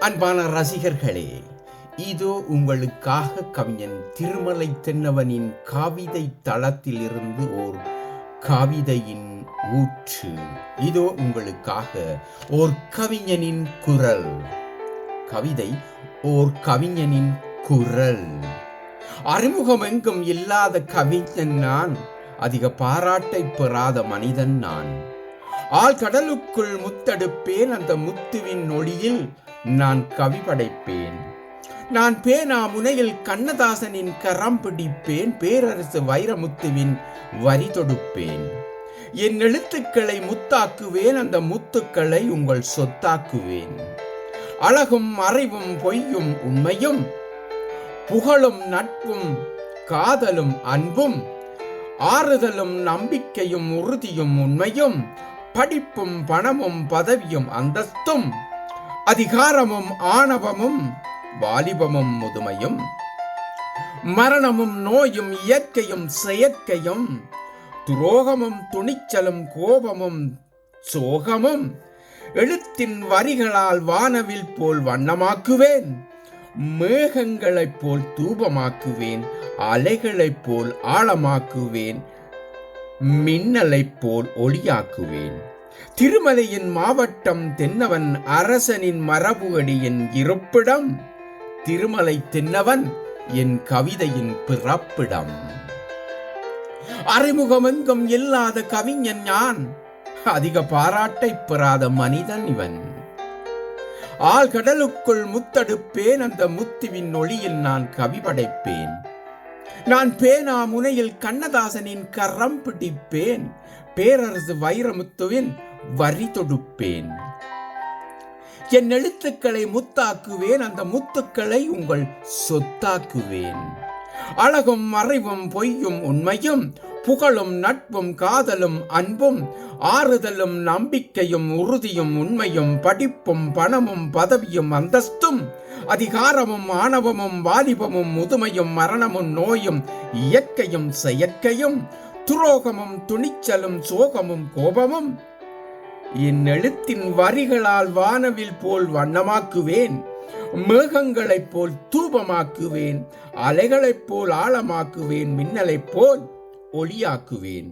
அன்பான ரசிகர்களே இதோ உங்களுக்காக கவிஞன் திருமலை தென்னவனின் கவிதை தளத்திலிருந்து ஓர் கவிதையின் ஊற்று. இதோ உங்களுக்காக ஓர் கவிஞனின் குரல். கவிதை ஓர் கவிஞனின் குரல். அறிமுகம் எங்கும் இல்லாத கவிஞன் நான் அதிக பாராட்டை பெறாத மனிதன் நான். ஆழ்கடலுக்குள் முத்தெடுப்பேன் அந்த முத்துவின் ஒளியில் நான் கவி படைப்பேன். நான் பேனா முனையில் கண்ணதாசனின் கரம் பிடிப்பேன் பேரரசு வைரமுத்துவின் வரி தொடுப்பேன். என் எழுத்துக்களை முத்தாக்குவேன் அந்த முத்துக்களை உங்கள் சொத்தாக்குவேன். அழகும் அறிவும் பொய்யும் உண்மையும் புகழும் நட்பும் காதலும் அன்பும் ஆறுதலும் நம்பிக்கையும் உறுதியும் உண்மையும் படிப்பும் பணமும் பதவியும் அந்தஸ்தும் அதிகாரமும் ஆணவமும் வாலிபமும் முதுமையும் மரணமும் நோயும் இயற்கையும் செயற்கையும் துரோகமும் துணிச்சலும் கோபமும் சோகமும் எழுத்தின் வரிகளால் வானவில் போல் வண்ணமாக்குவேன் மேகங்களைப் போல் தூபமாக்குவேன் அலைகளைப் போல் ஆழமாக்குவேன் மின்னலைப் போல் ஒளியாக்குவேன். திருமலையின் மாவட்டம் தென்னவன் அரசனின் மரபுகடியின் இருப்பிடம். திருமலை தென்னவன் என் கவிதையின் பிறப்பிடம். அறிமுகமெங்கும் இல்லாத கவிஞன் யான்? அதிக பாராட்டை பெறாத மனிதன் இவன். ஆழ்கடலுக்குள் முத்தடுப்பேன். அந்த முத்துவின் ஒளியில் நான் கவி படைப்பேன் நான் பேனா முனையில் கண்ணதாசனின் கரம் பிடிப்பேன். பேரரசு வைரமுத்துவின் வரி தொடுப்பேன். என் எழுத்துக்களை முத்தாக்குவேன். அந்த முத்துக்களை உங்கள் சொத்தாக்குவேன். அழகும் மறைவும் பொய்யும் உண்மையும் புகழும் நட்பும் காதலும் அன்பும் ஆறுதலும் நம்பிக்கையும் உறுதியும் உண்மையும் படிப்பும் பணமும் பதவியும் அந்தஸ்தும் அதிகாரமும் ஆணவமும் வாலிபமும் முதுமையும் மரணமும் நோயும் இயற்கையும் செயற்கையும் துரோகமும் துணிச்சலும் சோகமும் கோபமும் என் எழுத்தின் வரிகளால் வானவில் போல் வண்ணமாக்குவேன் மேகங்களைப் போல் தூபமாக்குவேன் அலைகளைப் போல் ஆழமாக்குவேன் மின்னலைப் போல். ஒளியாக்குவேன்.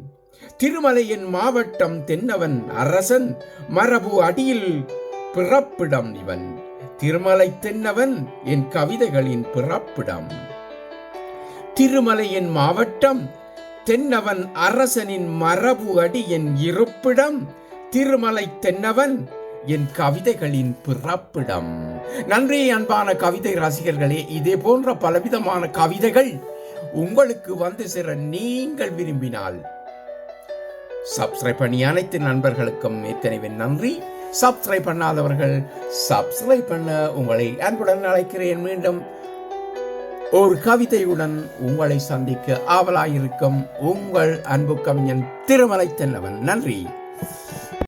திருமலையின் மாவட்டம் தென்னவன் அரசன் மரபு அடியில் பிறப்பிடம் இவன். திருமலை தென்னவன் என் கவிதைகளின் பிறப்பிடம். திருமலையின் மாவட்டம் தென்னவன் அரசனின் மரபு அடி என் இருப்பிடம். திருமலை தென்னவன் என் கவிதைகளின் பிறப்பிடம். நன்றி அன்பான கவிதை ரசிகர்களே இதே போன்ற பலவிதமான கவிதைகள் உங்களுக்கு வந்து சேர நீங்கள் விரும்பினால். சப்ஸ்கிரைப் பண்ணி அனைத்து நண்பர்களுக்கும் ஏற்கனவே நன்றி. சப்ஸ்கிரைப் பண்ணாதவர்கள் சப்ஸ்கிரைப் பண்ண உங்களை அன்புடன் அழைக்கிறேன். மீண்டும் ஒரு கவிதையுடன் உங்களை சந்திக்க ஆவலாயிருக்கும் உங்கள் அன்பு கவிஞன் திருமலை தென்னவன். நன்றி.